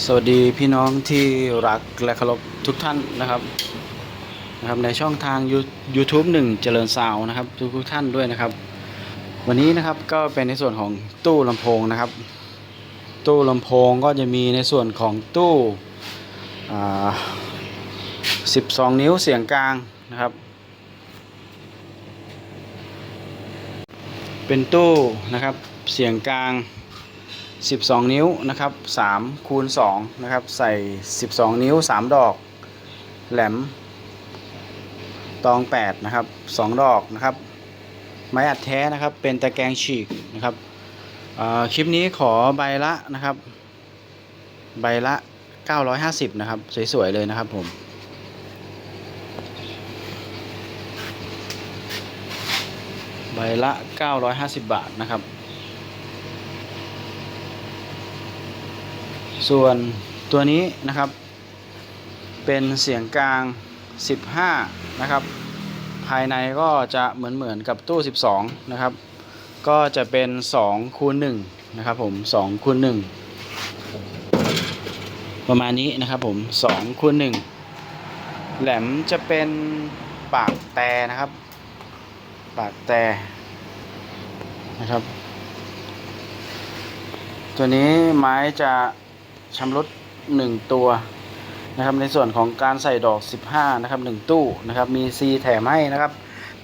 สวัสดีพี่น้องที่รักและเคารพทุกท่านนะครับนะครับ ในช่องทาง You- YouTube หนึ่งเจริญซาวน์นะครับ ทุกทุกท่านด้วยนะครับ วันนี้นะครับก็เป็นในส่วนของตู้ลำโพงนะครับ ตู้ลำโพงก็จะมีในส่วนของตู้อ่า12 นิ้วเสียงกลางนะครับ เป็นตู้นะครับเสียงกลาง 12 นิ้วนะครับ3คูณ2นะครับใส่ 12 นิ้ว 3 ดอก แหลม ตอง 8 นะครับ 2 ดอกนะครับ ไม้อัดแท้นะครับเป็นตะแกรงฉีกนะครับคลิปนี้ขอใบละนะครับ ใบละ 950 นะครับ สวย ๆ เลยนะครับผมใบละ 950 บาทนะครับ ส่วนตัวนี้นะครับ เป็นเสียงกลาง 15 นะครับ ภายในก็จะเหมือนเหมือนกับตู้ 12 นะครับ ก็จะเป็น2คูณ1นะครับผม2คูณ1ประมาณนี้นะครับผม2คูณ1แหลมจะเป็นปากแต่นะครับ ปากแต่นะครับ ตัวนี้ไม้จะ ชำรุด1 ตัวนะครับในส่วนของการใส่ดอก 15 นะครับ 1 ตู้นะครับมี C แถมให้นะครับ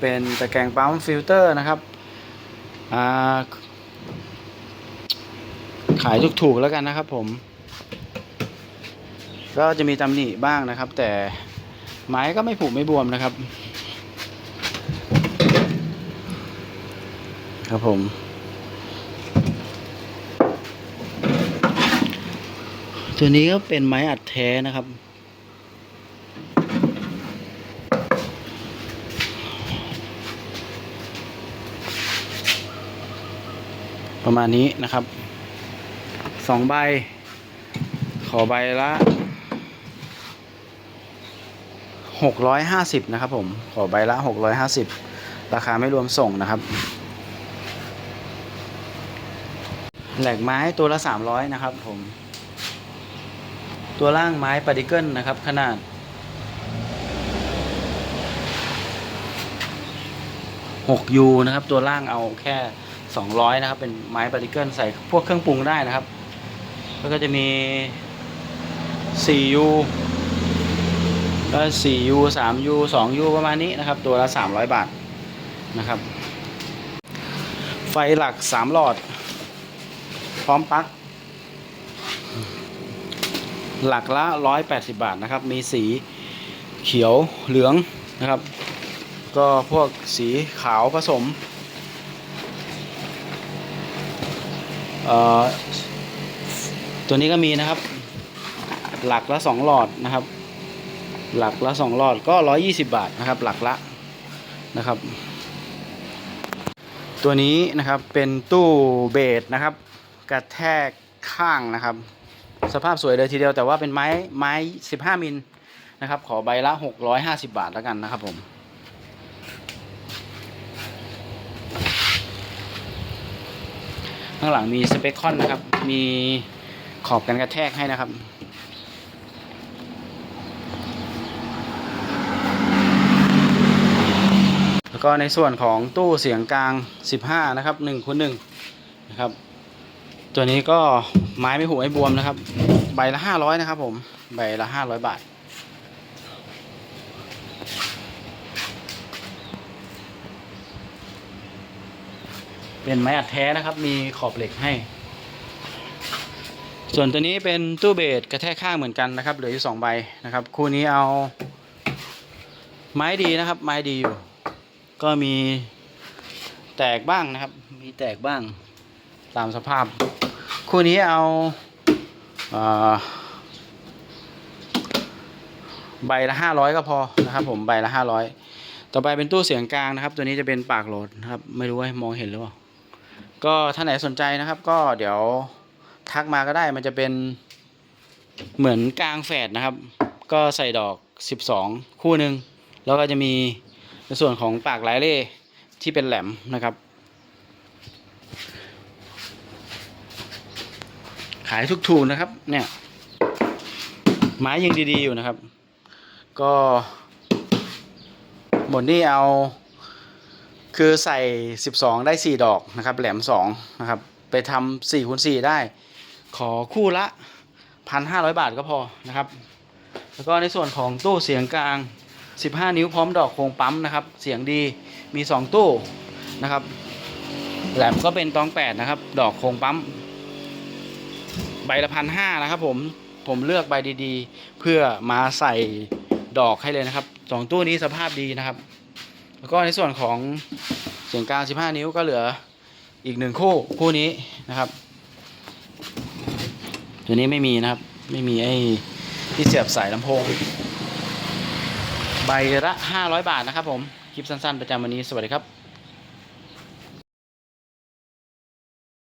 เป็นตะแกรงปั๊มฟิลเตอร์นะครับอ่าขายถูกๆแล้วกันนะครับผม ก็จะมีตำหนิบ้างนะครับ แต่ไม้ก็ไม่ผุไม่บวมนะครับ ครับผม ตัวนี้ก็เป็นไม้อัดแท้นะครับ ประมาณนี้นะครับสองใบ ขอใบละหกร้อยห้าสิบนะครับผม ขอใบละหกร้อยห้าสิบราคาไม่รวมส่งนะครับ แหลกไม้ตัวละสามร้อยนะครับผม ตัวล่างไม้ปาร์ติเกิลนะครับ ขนาด 6U นะครับ ตัวล่างเอาแค่ 200 นะครับ เป็นไม้ปาร์ติเกิลใส่พวกเครื่องปรุงได้นะครับ แล้วก็จะมี 4U แล้ว 4U 3U 2U ประมาณนี้นะครับ ตัวละ 300 บาทนะครับ ไฟหลัก 3 หลอด พร้อมปลั๊ก หลักละ 180 บาทนะครับ มีสีเขียวเหลืองนะครับ ก็พวกสีขาวผสมเอ่อตัวนี้ก็มีนะครับ หลักละ 2 หลอดนะครับ หลักละ 2 หลอดก็ 120 บาทนะครับ หลักละนะครับ ตัวนี้นะครับเป็นตู้เบสนะครับ กระแทกข้างนะครับ สภาพสวยเลยทีเดียวแต่ว่าเป็นไม้ไม้15มิลนะครับขอใบละ650บาทแล้วกันนะครับผมข้างหลังมีสเปคคอนนะครับ มีขอบกันกระแทกให้นะครับ แล้วก็ในส่วนของตู้เสียงกลาง 15 นะครับ1คูณ1นะครับ ตัวนี้ก็ไม้ไม่หูไม่บวมนะครับ ใบละ500นะครับ ผม ใบละ500บาท เป็นไม้อัดแท้นะครับ มีขอบเหล็กให้ ส่วนตัวนี้เป็นตู้เบสกระแทกข้างเหมือนกันนะครับ เหลืออยู่สองใบนะครับ คู่นี้เอา ไม้ดีนะครับ ไม้ดีอยู่ ก็มีแตกบ้างนะครับ มีแตกบ้าง ตามสภาพ คู่นี้เอาใบละห้าร้อยก็พอนะครับ ผมใบละห้าร้อยต่อไปเป็นตู้เสียงกลางนะครับ ตัวนี้จะเป็นปากโหลดนะครับ ไม่รู้ว่ามองเห็นหรือเปล่าก็ท่าไหนสนใจนะครับ ก็เดี๋ยวทักมาก็ได้มันจะเป็นเหมือนกลางแฝดนะครับ ก็ใส่ดอก 12 คู่หนึ่งแล้วก็จะมีในส่วนของปากหลายเล่ที่เป็นแหลมนะครับ ขายทุกถูกนะครับ เนี่ย ไม้ยังดีๆอยู่นะครับ ก็หมดนี่เอา คือใส่ 12 ได้ 4 ดอกนะครับ แหลม 2 นะครับ ไปทำ4คูณ4ได้ ขอคู่ละ 1,500 บาทก็พอนะครับ แล้วก็ในส่วนของตู้เสียงกลาง 15 นิ้วพร้อมดอกโครงปั๊มนะครับ เสียงดีมี 2 ตู้นะครับ แหลมก็เป็นตอง 8 นะครับ ดอกโครงปั๊ม ใบละพันห้านะครับผมผมเลือกใบดีๆ เพื่อมาใส่ดอกให้เลยนะครับสองตู้นี้สภาพดีนะครับ แล้วก็ในส่วนของเสียงกลาง 15 นิ้วก็เหลืออีกหนึ่งคู่คู่นี้นะครับตัวนี้ไม่มีนะครับ ไม่มีไอ้ที่เสียบสายลำโพง ใบละ 500 บาทนะครับผม คลิปสั้นๆ ประจำวันนี้สวัสดีครับ